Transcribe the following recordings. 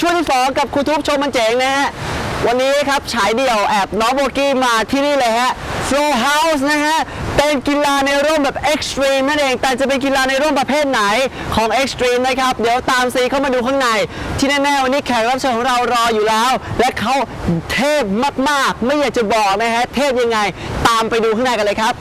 ช่วงที่สองกับครูทุบชว์มันเจ๋งนะฮะ วันนี้ครับฉายเดี่ยวแอบน้องโบกี้มาที่นี่เลยฮะ Flow House นะฮะ เป็นกีฬาในร่มแบบ Extreme นั่นเอง แต่จะเป็นกีฬาในร่มประเภทไหนของ Extreme นะครับ เดี๋ยวตามซีเข้ามาดูข้างใน ที่แน่ๆ วันนี้แขกรับเชิญของเรารออยู่แล้ว และเขาเทพมากๆ ไม่อยากจะบอกนะฮะ เทพยังไง ตามไปดูข้างในกันเลยครับ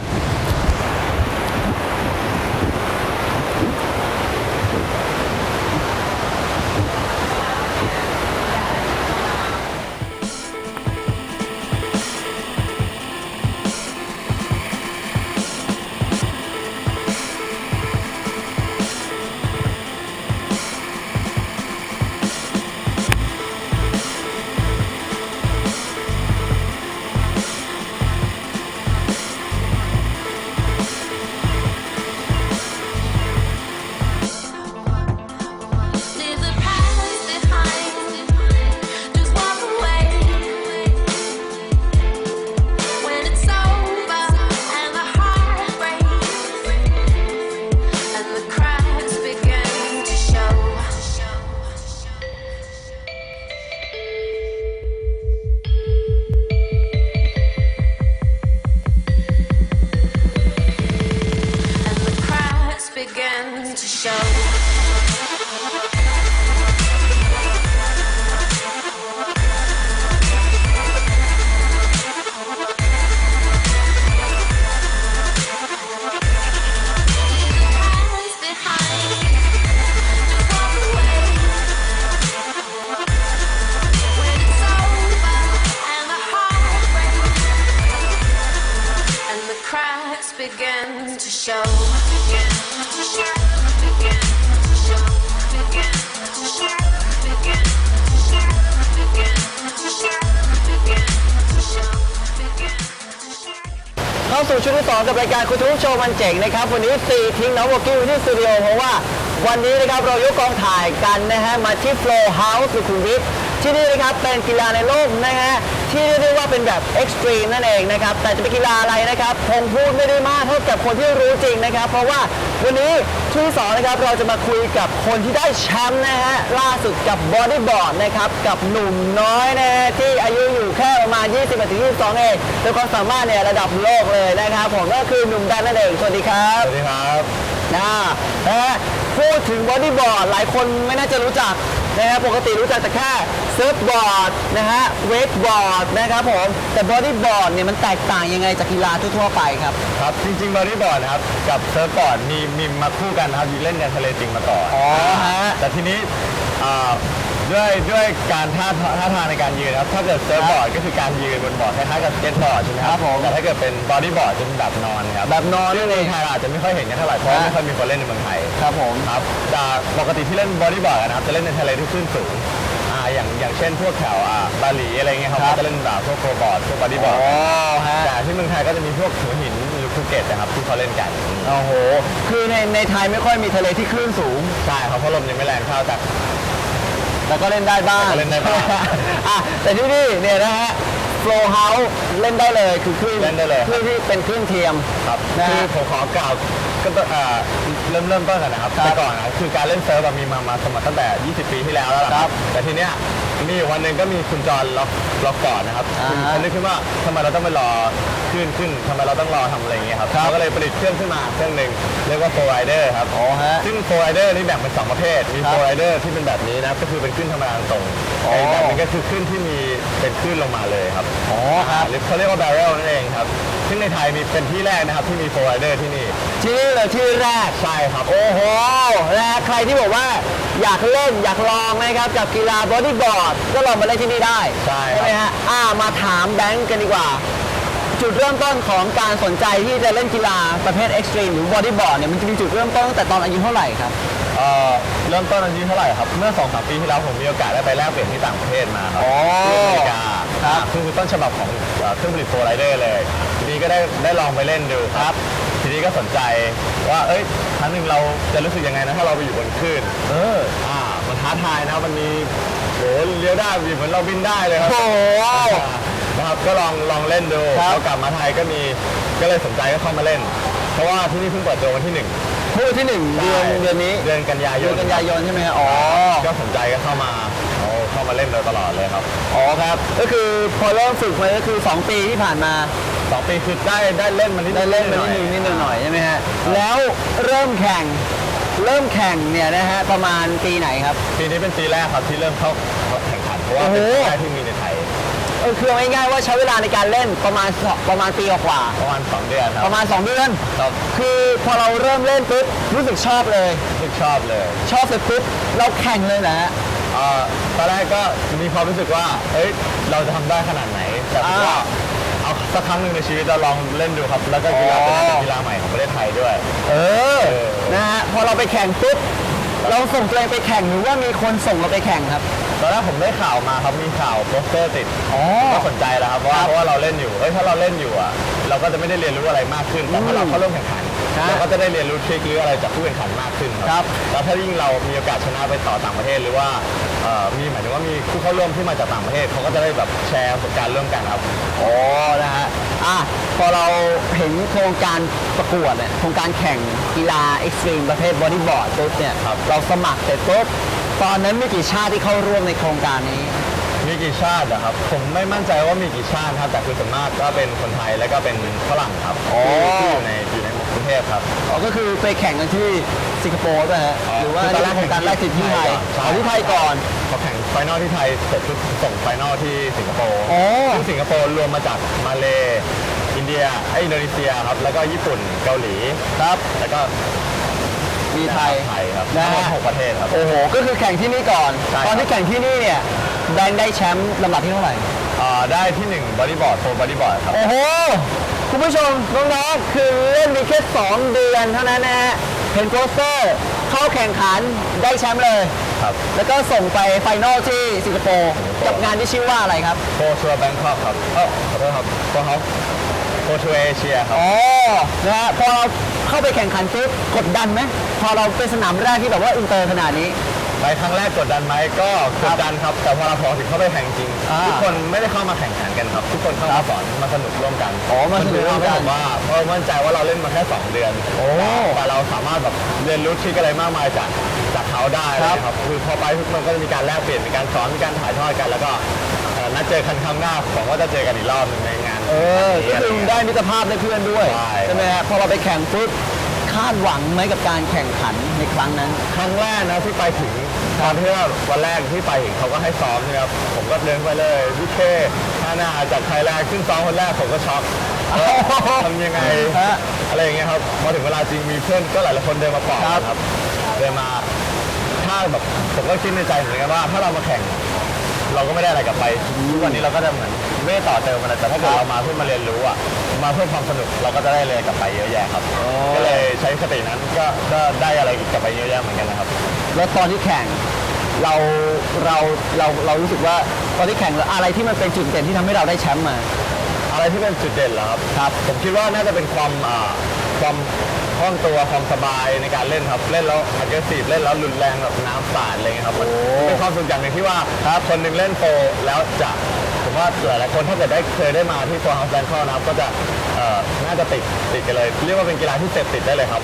cracks begin to show. Begin to show. Begin to show. Begin to show. Begin to show. Begin to show. Begin to show. Begin เข้าสู่ช่วงที่สองกับรายการคุณทุกโชว์มันเจ๋งนะครับ วันนี้สี่ทิ้งน้องวอกิ้วที่สตูดิโอเพราะว่า วันนี้นะครับเรายกกองถ่ายกันนะฮะมาที่โฟล์เฮาส์สุขุมวิท ที่นี่นะครับเป็นกีฬาในร่มนะฮะที่เรียกได้ว่าเป็นแบบเอ็กซ์ตรีมนั่นเองนะครับแต่จะเป็นกีฬาอะไรนะครับคงพูดไม่ได้มากเท่ากับคนที่รู้จริงนะครับ เพราะว่าวันนี้ช่วงที่สองนะครับเราจะมาคุยกับคนที่ได้แชมป์นะฮะล่าสุดกับบอดี้บอร์ดนะครับกับหนุ่มน้อยนะฮะที่อายุอยู่แค่ประมาณ 20-22 เองโดยความสามารถเนี่ยระดับโลกเลยนะครับผมก็คือหนุ่มดันนั่นเองสวัสดีครับสวัสดีครับนะนะฮะ พูดถึงบอดี้บอร์ดหลายคนไม่น่าจะรู้จักนะฮะปกติรู้จักแต่แค่เซิร์ฟบอร์ดนะฮะเวกบอร์ดนะครับผมแต่บอดี้บอร์ดเนี่ยมันแตกต่างยังไงจากกีฬาทั่วๆไปครับ ครับจริงๆบอดี้บอร์ดนะครับกับเซิร์ฟบอร์ดมีมีมาคู่กันนะครับเล่นในทะเลจริงมาก่อนอ๋อฮะแต่ทีนี้อ่า ด้วยด้วยการท่าท่าทางในการยืนนะครับ ถ้าเกิดเซิร์ฟบอร์ดก็คือการยืนบนบอร์ดคล้ายๆกับสเก็ตบอร์ดใช่ไหมครับแต่ถ้าเกิดเป็นบอดี้บอร์ดจะเป็นแบบนอนครับแบบนอนซึ่นั่งนในเองไทยเราอาจจะไม่ค่อยเห็นกันเท่าไหร่เพราะว่าไม่ค่อยมีคนเล่นในเมืองไทยครับผมครับแต่ปกติที่เล่นบอดี้บอร์ดนะครับจะเล่นในทะเลที่คลื่นสูงอ่าอย่างอย่างเช่นพวกแถวอ่าบาหลีอะไรเงี้ยครับครับก็จะเล่นแบบพวกโปรบอร์ดพวกบอดี้บอร์ดฮะแต่ที่เมืองไทยก็จะมีพวกหัวหินหรือภูเก็ตนะครับที่เขาเล่นกันโอ้โห คือในในไทยไม่ค่อยมีทะเลที่คลื่นสูงใช่ครับเพราะลมยังไม่แรงเท่าแต่ แต่ก็เล่นได้บ้างแต่ก็เล่นได้บ้าง อะแต่ที่นี่เนี่ยนะฮะ Flow House เล่นได้เลยคือคลื่นเล่นได้เลย คลื่นที่เป็นคลื่นเทียม ครับนะคือฮะผมขอกล่าวก็ต้องอ่าเริ่มเริ่มต้นกันนะครับครับแต่ก่อนนะคือการเล่นเซิร์ฟอะมีมามาสมัยตั้งแต่ 20 ปีที่แล้วแล้วล่ะครับ แต่ทีเนี้ย มีอยู่วันหนึ่งก็มีคุณจอห์นล็อกล็อกก่อนนะครับอ่าคุณเขานึกขึ้นว่าทำไมเราต้องไปรอขึ้นขึ้นทำไมเราต้องรอทำอะไรอย่างเงี้ยครับครับ เขาก็เลยผลิตเครื่องขึ้นมาเครื่องหนึ่งเรียกว่าโฟร์ไรเดอร์ครับอ๋อฮะ ซึ่งโฟร์ไรเดอร์นี่แบ่งเป็นสองประเภท มีครับโฟร์ไรเดอร์ที่เป็นแบบนี้นะครับก็คือเป็นขึ้นธรรมดาตรงอ๋อ ไอ้แบบนึงก็คือขึ้นที่มีเป็นขึ้นลงมาเลยครับ อ๋อครับ หรือเขาเรียกว่า barrel นั่นเองครับ ซึ่งในไทยมีเป็นที่แรกนะครับที่มีโฟร์ไรเดอร์ที่นี่ ที่นี่เลยที่แรก ใช่ครับ โอ้โหนะฮะใครที่บอกว่าอยากเล่นอยากลองนะครับกับกีฬาบอดี้บอร์ดก็ลองมาเล่นที่นี่ได้ใช่ครับ ไหมฮะอ่ามาถามแบงค์กันดีกว่า จุดเริ่มต้นของการสนใจที่จะเล่นกีฬาประเภทเอ็กซ์ตรีมหรือบอดี้บอร์ดเนี่ยมันจะมีจุดเริ่มต้นตั้งแต่ตอนอายุเท่าไหร่ครับ เอ่อเริ่มต้นอายุเท่าไหร่ครับ เมื่อ2อสปีที่แล้วผมมีโอกาสได้ไปแลกเปลี่ยนที่ต่างประเทศมาครับอ๋อที่อเมริกาครับซึ่งคือต้นฉบับของเอ่อเครื่องผลิตโฟร์ไรเดอร์เลย ทีนี้ก็ได้ได้ลองไปเล่นดูครับ ทีนี้ก็สนใจว่า เอ้ยครั้งหนึ่งเราจะรู้สึกยังไงนะถ้าเราไปอยู่บนคลื่น เออ อ่ามัน ท้าทายนะมันมีโหเลี้ยวได้เหมือนเราบินได้เลยครับโอ้โห นะครับก็ลองลองเล่นดูครับ แล้วกลับมาไทยก็มีก็เลยสนใจก็เข้ามาเล่น เพราะว่าที่นี่เพิ่งเปิดตัววันที่หนึ่งคู่ที่หนึ่งเดือนเดือนนี้เดือนกันยายเดือนนกันยายนใช่ไหมฮะอ๋อ ก็สนใจก็เข้ามาโอ้เข้ามาเล่นโดยตลอดเลยครับอ๋อครับ ก็คือพอเริ่มฝึกมาก็คือ 2 ปีที่ผ่านมาสองปีคือได้ได้เล่นมานิดได้เล่นมานิดนึงนิดนึงหน่อยใช่ไหมฮะแล้วเริ่มแข่ง เริ่มแข่งเนี่ยนะฮะประมาณปีไหนครับ ปีนี้เป็นปีแรกครับที่เริ่มเข้าแข่งขันเพราะว่าโอ้เป็นโหปีแรกที่มีในไทยเออคือเอาง่ายๆว่าใช้เวลาในการเล่นประมาณสประมาณปีกว่าประมาณสองเดือนคๆรับประมาณ 2 เดือนครับคือพอเราเริ่มเล่นปุ๊บรู้สึกชอบเลยรู้สึกชอบเลย ชอบเสร็จปุ๊บเราแข่งเลยนะฮะเอ่อตอนแรกก็มีความรู้สึกว่าเอ้ยเราจะทำได้ขนาดไหนแต่ผมว่าอ่าเอา สักครั้งหนึ่งในชีวิตเราลองเล่นดูครับ แล้วก็กีฬาเป็นอ๋อกีฬาใหม่ของประเทศไทยด้วยเออเออ นะฮะ พอเราไปแข่งปุ๊บ เราส่งตัวเองไปแข่งหรือว่ามีคนส่งเราไปแข่งครับ ตอนแรกผมได้ข่าวมาครับ มีข่าวโปสเตอร์ติด อ๋อ ก็สนใจแล้วครับเพราะว่าเพราะว่าเราเล่นอยู่เอ้ยถ้าเราเล่นอยู่อะ เราก็จะไม่ได้เรียนรู้อะไรมากขึ้นแต่ถ้าเราเข้าร่วมแข่งขันครับเราก็จะได้เรียนรู้ทริคหรืออะไรจากผู้แข่งขันมากขึ้นครัครับบแล้วถ้ายิ่งเรามีโอกาสชนะไปต่อต่างประเทศหรือว่าเอ่อมีหมายถึงว่ามีผู้เข้าร่วมที่มาจากต่างประเทศเขาก็จะได้แบบแชร์ประสบการณ์ร่วมกันครับ อ๋อนะฮะอะพอเราเห็นโครงการประกวดเนี่ยโครงการแข่งกีฬาเอ็กซ์ตรีมประเภทบอดี้บอร์ดปุ๊บเนี่ยครับ เราสมัครเสร็จปุ๊บตอนนั้นมีกี่ชาติที่เข้าร่วมในโครงการนี้ มีกี่ชาติอะครับ ผมไม่มั่นใจว่ามีกี่ชาติครับแต่คือส่วนมากก็เป็นคนไทยแล้วก็เป็นฝรั่งครับอ๋อ ที่อยู่ในอยู่ในกรุงเทพครับ อ๋อก็คือไปแข่งกันที่สิงคโปร์ป่ะฮะอ๋อหรือว่าคือตอนแรกโครงการแรกติดที่ไทยใช่อ๋อที่ไทยก่อน พอแข่งไฟนอลที่ไทยเสร็จปุ๊บส่งไฟนอลที่สิงคโปร์อ๋อ ซึ่งสิงคโปร์รวมมาจากมาเลอินเดียไอยอินโดนีเซียครับแล้วก็ญี่ปุ่นเกาหลี ครับ แล้วก็มีไทย ไทยครับนะทั้งหมฮะดหกประเทศครับ โอ้โห ก็คือแข่งที่นี่ก่อน ใช่ครับ ตอนที่แข่งที่นี่เนี่ย แบงค์ได้แชมป์ลำดับที่เท่าไหร่ อ่าได้ที่หนึ่งบอดี้บอร์ดโฟบอดี้บอร์ดครับ โอ้โห คุณผู้ชมน้องๆ คือเล่นมีแค่2เดือนเท่านั้นนะฮะเห็นโปสเตอร์เข้าแข่งขันได้แชมป์เลย ครับแล้วก็ส่งไปไฟนอลที่สิงคโปร์กับงานที่ชื่อว่าอะไรครับ โฟชัวแบงคอกครับเออขอโทษครับโฟเขาโฟชัวเอเชียครับ อ๋อ นะฮะ พอเราเข้าไปแข่งขันปุ๊บกดดันไหม พอเราเป็นสนามแรกที่แบบว่าอินเตอร์ขนาดนี้ ไปครั้งแรกกดดันไหมก็กดดันครับแต่พอเราพอถึงเข้าไปแข่งจริงอ่าทุกคนไม่ได้เข้ามาแข่งขันกันครับ ทุกคนเข้ามาสอนมาสนุกร่วมกันอ๋อมาสนุกร่วมกันนทำให้ผว่าเพราะมั่นใจว่าเราเล่นมาแค่2เดือนโอ้แต่เราสามารถแบบเรียนรู้ทริคอะไรมากมายจากจากเขาได้ครับเลยครับคือพอไปทุกมันก็จะมีการแลกเปลี่ยนมีการสอนมีการถ่ายทอดกัน แล้วก็เอ่อนัดเจอกันครั้งหน้าหวังว่าจะเจอกันอีกรอบหนึงในงาน เออก็คือได้มิตรภาพได้เพื่อนด้วยใช่ไหมฮะพอเราไปแข่งปุ๊บ คาดหวังไหมกับการแข่งขันในครั้งนั้น ครั้งแรกนะที่ไปถึงตอนที่ว่าวันแรกที่ไปถึงเขาก็ให้ซ้อมนะครับผมก็เดินไปเลยพี่เคท่าหน้าจากไทยแลนด์ขึ้นซ้อมคนแรกผมก็ช็อกเออทำยังไงฮะ อะไรอย่างเงี้ยครับพอถึงเวลาจริงมีเพื่อนก็หลายๆคนเดินมาปลอบครับครับเดินมาถ้าแบบผมก็คิดในใจเหมือนกันว่า ถ้าเรามาแข่ง เราก็ไม่ได้อะไรกลับไปทุกวันนี้เราก็จะเหมือนไม่ได้ต่อเติมอะไรแต่ถ้าเกิดเรามาเพื่อมาเรียนรู้อะมาเพื่อความสนุกเราก็จะได้อะไรกลับไปเยอะแยะครับก็เลยใช้สตินั้นก็ก็ได้อะไรกลับไปเยอะแยะเหมือนกันนะครับ แล้วตอนที่แข่งเราเราเราเรารู้สึกว่าตอนที่แข่งแล้วอะไรที่มันเป็นจุดเด่นที่ทำให้เราได้แชมป์มา อะไรที่เป็นจุดเด่นเหรอครับครับ ผมคิดว่าน่าจะเป็นความอ่า ความคล่องตัวความสบายในการเล่นครับ เล่นแล้ว aggressive เล่นแล้วรุนแรงแบบน้ำสาดอะไรเงี้ยครับมันเป็นความสุขอย่างหนึ่งที่ว่าครับคนหนึ่งเล่นโปรแล้วจะผมว่าหลายๆคนถ้าเกิดได้เคยได้มาที่โปรเฮาส์แบงคอกนะครับก็จะเอ่อน่าจะติดติดกันเลย เรียกว่าเป็นกีฬาที่เสพติดได้เลยครับ